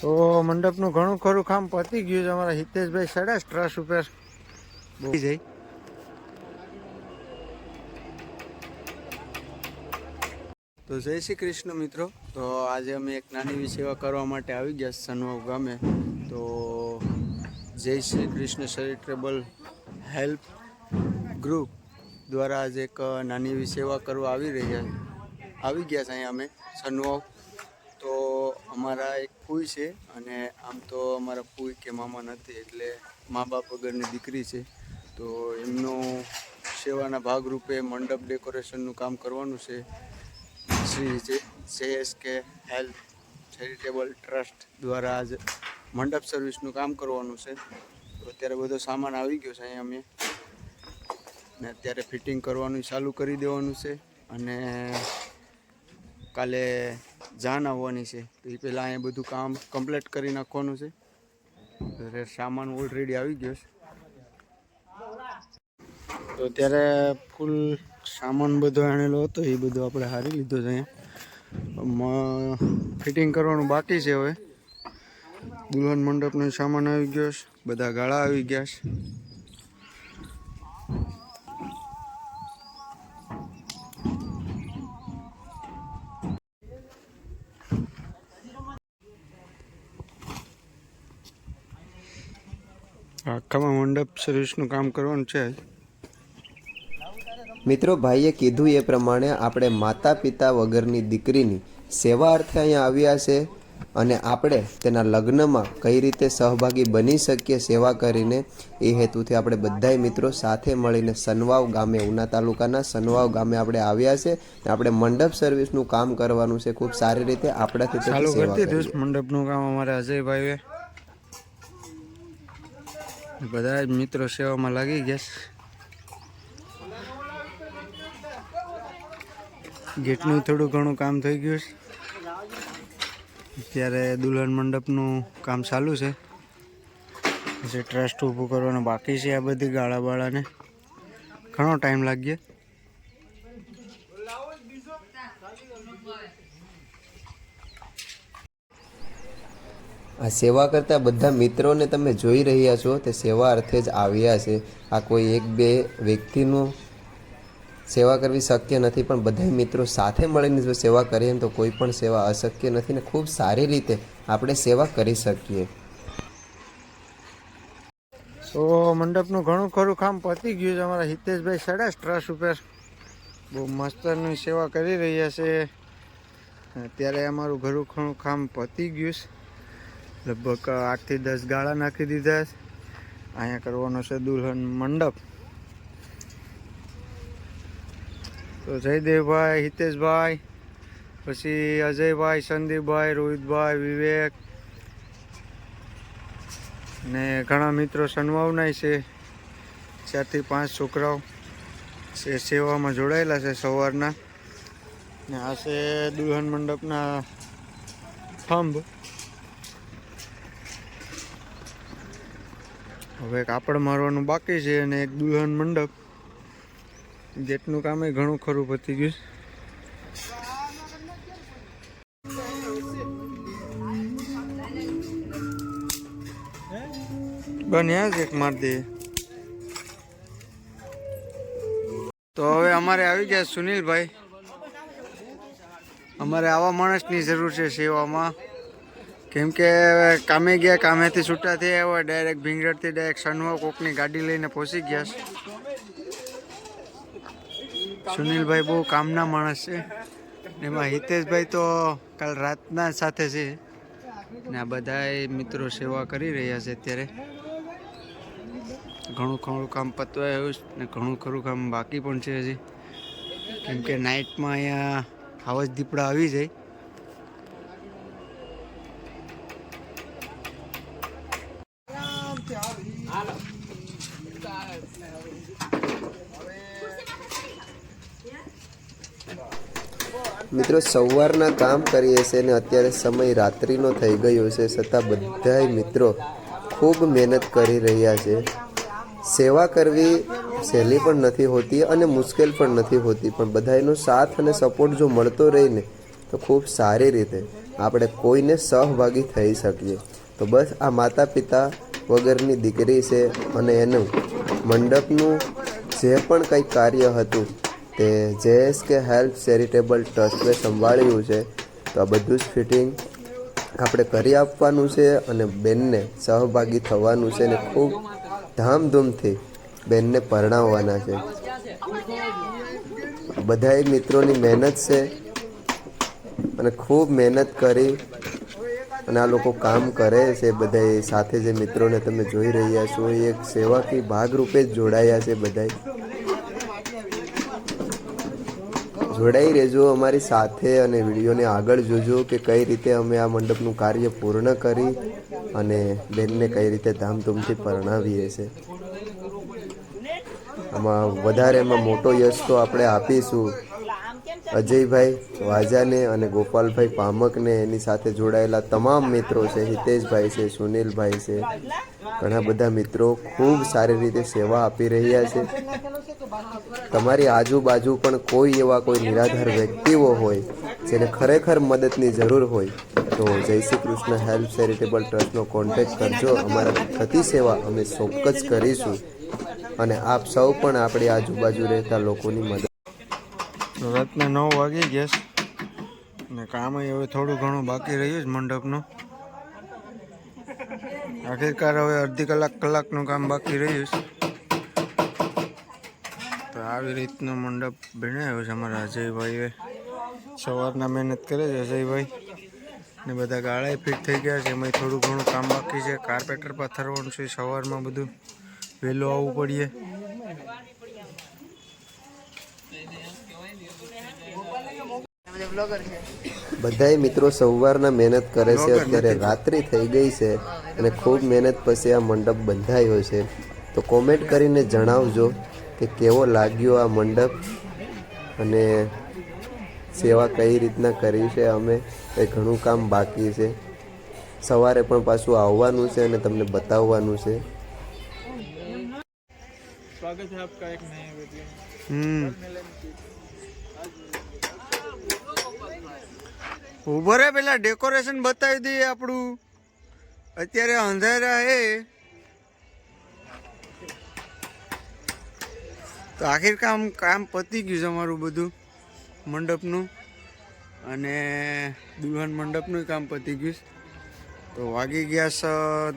તો મંડપનું ઘણું ખરું કામ પતી ગયું છે. અમારા હિતેશભાઈ સાડા સ્ટ્રસ ઉપર બોલી જાય. તો જય શ્રી કૃષ્ણ મિત્રો. તો આજે અમે એક નાની એવી સેવા કરવા માટે આવી ગયા સનવાવ ગામે. તો Jay Shri Krishna charitable help group. દ્વારા આજે એક નાની એવી સેવા કરવા આવી રહ્યા આવી ગયા છે અહીંયા અમે સનવોક તો અમારા એક ફૂઈ છે અને આમ તો અમારા ફૂઈ કે મામા નથી, એટલે મા બાપ વગરની દીકરી છે. તો એમનું સેવાના ભાગરૂપે મંડપ ડેકોરેશનનું કામ કરવાનું છે. શ્રી જે કે હેલ્થ ચેરિટેબલ ટ્રસ્ટ દ્વારા આજ મંડપ સર્વિસનું કામ કરવાનું છે. તો અત્યારે બધો સામાન આવી ગયો છે અહીંયા અમે. ને અત્યારે ફિટિંગ કરવાનું ચાલુ કરી દેવાનું છે અને કાલે જાન આવવાની છે. તો એ પહેલાં અહીંયા બધું કામ કમ્પ્લીટ કરી નાખવાનું છે. સામાન ઓલરેડી આવી ગયો છે. તો અત્યારે ફૂલ સામાન બધો આણેલો હતો એ બધો આપણે હારી લીધો છે અહીંયા. ફિટિંગ કરવાનું બાકી છે હવે. દુલ્હન મંડપનો સામાન આવી ગયો છે, બધા ગાળા આવી ગયા છે. આખામાં મંડપ સર્વિસનું કામ કરવાનું છે મિત્રો ભાઈએ કીધું એ પ્રમાણે આપણે માતા પિતા વગરની દીકરીની સેવા અર્થે અહીંયા આવ્યા છે અને આપણે તેના લગ્નમાં કઈ રીતે સહભાગી બની શકીએ સેવા કરીને એ હેતુથી આપણે બધાય મિત્રો સાથે મળીને સનવાવ ગામે ઉના તાલુકાના સનવાવ ગામે આપણે આવ્યા છે અને આપણે મંડપ સર્વિસનું કામ કરવાનું છે. ખૂબ સારી રીતે આપણાથી મંડપનું કામ અમારે અજયભાઈએ. બધા જ મિત્રો સેવામાં લાગી ગયા છે. ગેટનું થોડું ઘણું કામ થઈ ગયું છે. અત્યારે દુલ્હન મંડપનું કામ ચાલુ છે. પછી ટ્રસ્ટ ઊભું કરવાનું બાકી છે આ બધી ગાળા બાળાને ઘણો ટાઈમ લાગ્યો. આ સેવા કરતા બધા મિત્રોને તમે જોઈ રહ્યા છો તે સેવા અર્થે જ આવ્યા છે. આ કોઈ એક બે વ્યક્તિનું સેવા કરવી શક્ય નથી, પણ બધા મિત્રો સાથે મળીને જો સેવા કરીએ તો કોઈ પણ સેવા અશક્ય નથી ને ખૂબ સારી રીતે આપણે સેવા કરી શકીએ. તો મંડપનું ઘણું ખરું કામ પતી ગયું છે અમારા હિતેશભાઈ સડા ટ્રસ્ટ ઉપર. બહુ મસ્તની સેવા કરી રહ્યા છે. અત્યારે અમારું ઘરું ઘણું કામ પતી ગયું છે. લગભગ આઠથી દસ ગાળા નાખી દીધા છે. અહીંયા કરવાનો છે દુલ્હન મંડપ. તો જયદેવભાઈ, હિતેશભાઈ, પછી અજયભાઈ, સંદીપભાઈ, રોહિતભાઈ, વિવેક ને ઘણા મિત્રો સનવાવનાય છે. ચારથી પાંચ છોકરાઓ છે, સેવામાં જોડાયેલા છે સવારના. ને આ છે દુલ્હન મંડપના થંભ. હવે કાપડ મારવાનું બાકી છે અને એક દુલ્હન મંડપ. ગેટનું કામ ઘણું ખરું પતી ગયું. બન્યા જ એક માર દે. તો હવે અમારે આવી ગયા સુનિલભાઈ. અમારે આવા માણસની જરૂર છે સેવામાં. કેમ કે કામે ગયા, કામેથી છૂટા થયા હોય ડાયરેક્ટ ભીંગરડથી ડાયરેક્ટ સનવા કોકની ગાડી લઈને પહોંચી ગયા છે. સુનિલભાઈ બહુ કામના માણસ છે. એમાં હિતેશભાઈ તો કાલ રાતના સાથે છે. ને આ બધા મિત્રો સેવા કરી રહ્યા છે અત્યારે. ઘણું ખરું કામ પતવા આવ્યું છે ને ઘણું ખરું કામ બાકી પણ છે હજી. કેમ કે નાઇટમાં અહીંયા હાવજ દીપડા આવી જાય. મિત્રો, સવારના કામ કરીએ છીએ ને અત્યારે સમય રાત્રિનો થઈ ગયો છે છતાં બધાય મિત્રો ખૂબ મહેનત કરી રહ્યા છે. સેવા કરવી સહેલી પણ નથી હોતી અને મુશ્કેલ પણ નથી હોતી, પણ બધાનો સાથ અને સપોર્ટ જો મળતો રહીને તો ખૂબ સારી રીતે આપણે કોઈને સહભાગી થઈ શકીએ. તો બસ આ માતા પિતા વગરની દીકરી છે અને એનું મંડપનું જે પણ કંઈ કાર્ય હતું તે જેએસ કે હેલ્પ ચેરિટેબલ ટ્રસ્ટે સંભાળ્યું છે. તો આ બધું જ ફિટિંગ આપણે કરી આપવાનું છે અને બેનને સહભાગી થવાનું છે અને ખૂબ ધામધૂમથી બેનને પરણાવવાના છે. બધાય મિત્રોની મહેનત છે અને ખૂબ મહેનત કરી અને આ લોકો કામ કરે છે. બધા સાથે જે મિત્રોને તમે જોઈ રહ્યા છો, એ એક સેવાકી ભાગરૂપે જ જોડાયા છે બધાય જોડાઈ રહેજો અમારી સાથે અને વિડીયોને આગળ જોજો કે કઈ રીતે અમે આ મંડપનું કાર્ય પૂર્ણ કરી અને બેનને કઈ રીતે ધામધૂમથી પરણાવીએ છે. આમાં વધારે એમાં મોટો યશ તો આપણે આપીશું. અજયભાઈ વાજાને અને ગોપાલભાઈ પામકને એની સાથે જોડાયેલા તમામ મિત્રો છે, હિતેશભાઈ છે, સુનિલભાઈ છે, ઘણા બધા મિત્રો ખૂબ સારી રીતે સેવા આપી રહ્યા છે. તમારી આજુબાજુ પણ કોઈ એવા કોઈ નિરાધાર વ્યક્તિઓ હોય, જેને ખરેખર મદદની જરૂર હોય, તો જય શ્રી કૃષ્ણ હેલ્પ ચેરિટેબલ ટ્રસ્ટનો કોન્ટેક્ટ કરજો. અમારા થતી સેવા અમે ચોક્કસ કરીશું અને આપ સૌ પણ આપણી આજુબાજુ રહેતા લોકોની મદદ રાતના નવ વાગી ગયા ને કામ હવે થોડું ઘણું બાકી રહ્યું છે મંડપનું. આખિરકાર હવે અડધી કલાક કલાકનું કામ બાકી રહ્યું છે. તો આવી રીતનો મંડપ બનાવ્યો છે અમારા અજયભાઈએ. સવારના મહેનત કરે છે અજયભાઈ. ને બધા ગાળાએ ફિટ થઈ ગયા છે. એમાં થોડું ઘણું કામ બાકી છે. કાર્પેટર પથ્થરવાનું છે સવારમાં બધું. વહેલું આવવું પડીએ. બધાય મિત્રો સવારના મહેનત કરે છે. અત્યારે રાત્રિ થઈ ગઈ છે અને ખૂબ મહેનત પછી આ મંડપ બંધાયો છે. તો કોમેન્ટ કરીને જણાવજો. કે કેવો લાગ્યો આ મંડપ અને સેવા કઈ રીતના કરી છે? અમે એ ઘણું કામ બાકી છે. સવારે પણ પાછું આવવાનું છે અને તમને બતાવવાનું છે. હમ. ઊભો રે પેલા ડેકોરેશન બતાવી દઈએ આપણું. અત્યારે અંધારા હે. તો આખિર કામ કામ પતી ગયું છે અમારું બધું, મંડપનું. અને દુલ્હન મંડપનું કામ પતી ગયું. તો વાગી ગયા છે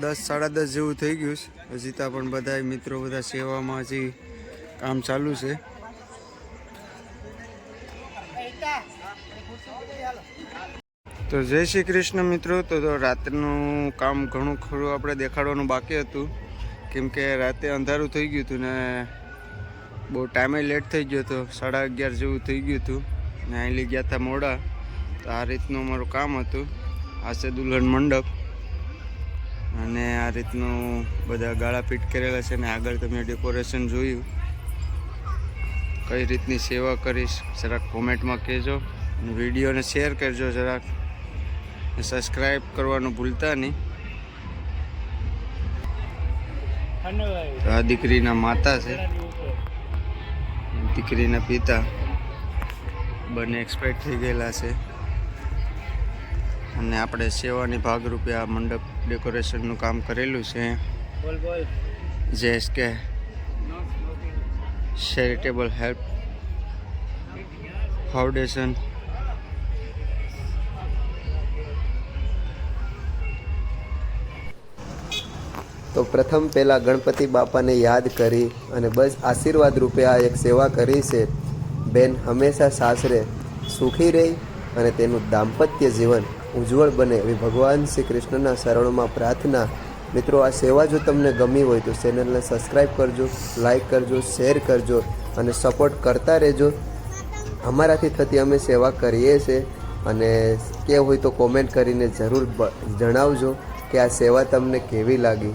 દસ, સાડા દસ જેવું થઈ ગયું છે. હજી ત્યાં પણ બધા મિત્રો બધા સેવામાં હજી કામ ચાલુ છે. તો જય શ્રી કૃષ્ણ મિત્રો. તો રાતનું કામ ઘણું ખરું આપણે દેખાડવાનું બાકી હતું. કેમ કે રાતે અંધારું થઈ ગયું હતું ને બહુ ટાઈમે લેટ થઈ ગયો હતો સાડા અગિયાર જેવું થઈ ગયું હતું. ને અહીં ગયા હતા મોડા. તો આ રીતનું અમારું કામ હતું. આ છે દુલ્હન મંડપ. અને આ રીતનું બધા ગાળા પીટ કરેલા છે ને આગળ તમે ડેકોરેશન જોયું. કઈ રીતની સેવા કરીશ જરાક કોમેન્ટમાં કહેજો. અને વિડીયોને શેર કરજો જરાક. સબસ્ક્રાઈબ કરવાનું ભૂલતા નહીં. તો આ દીકરીના માતા છે. દીકરીના પિતા બંને એક્સપાયર થઈ ગયેલા છે. અને આપણે સેવાની ભાગરૂપે આ મંડપ ડેકોરેશનનું કામ કરેલું છે. જે કે. ચેરિટેબલ હેલ્પ ફાઉન્ડેશન તો પ્રથમ પહેલાં ગણપતિ બાપાને યાદ કરી અને બસ આશીર્વાદ રૂપે આ એક સેવા કરી છે. બેન હંમેશા સાસરે સુખી રહી અને તેનું દાંપત્ય જીવન ઉજ્જવળ બને એવી ભગવાન શ્રી કૃષ્ણના શરણોમાં પ્રાર્થના. મિત્રો, આ સેવા જો તમને ગમી હોય તો ચેનલને સબસ્ક્રાઈબ કરજો લાઈક કરજો, શેર કરજો અને સપોર્ટ કરતા રહેજો. અમારાથી થતી અમે સેવા કરીએ છીએ અને કે હોય તો કોમેન્ટ કરીને જરૂર જણાવજો કે આ સેવા તમને કેવી લાગી.